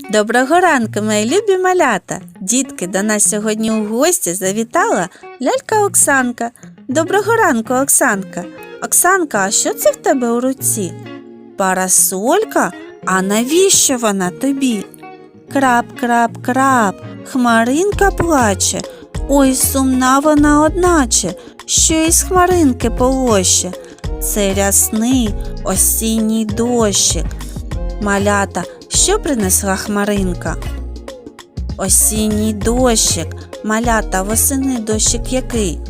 Доброго ранку, мої любі малята! Дітки, до нас сьогодні у гості завітала лялька Оксанка. Доброго ранку, Оксанка. Оксанка, а що це в тебе у руці? Парасолька? А навіщо вона тобі? Крап, крап, крап, хмаринка плаче. Ой, сумна вона одначе, що із хмаринки полоще. Це рясний осінній дощик. Малята, що принесла хмаринка? Осінній дощик. Малята, восени дощик який?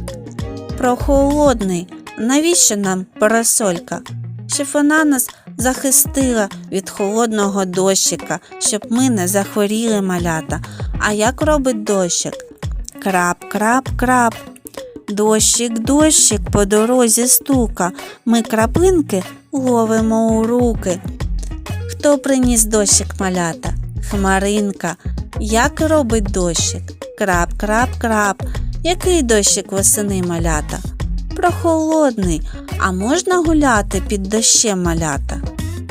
Прохолодний. Навіщо нам парасолька? Щоб вона нас захистила від холодного дощика, щоб ми не захворіли малята. А як робить дощик? Крап, крап, крап. Дощик, дощик по дорозі стука. Ми краплинки ловимо у руки. Хто приніс дощик малята? Хмаринка. Як робить дощик? Крап, крап, крап. Який дощик восени малята? Прохолодний. А можна гуляти під дощем малята?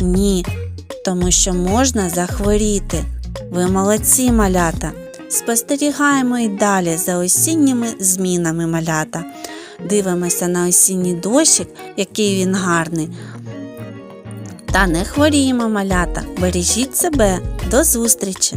Ні, тому що можна захворіти. Ви молодці малята. Спостерігаємо і далі за осінніми змінами малята. Дивимося на осінній дощик, який він гарний. Та не хворіємо, малята. Бережіть себе. До зустрічі!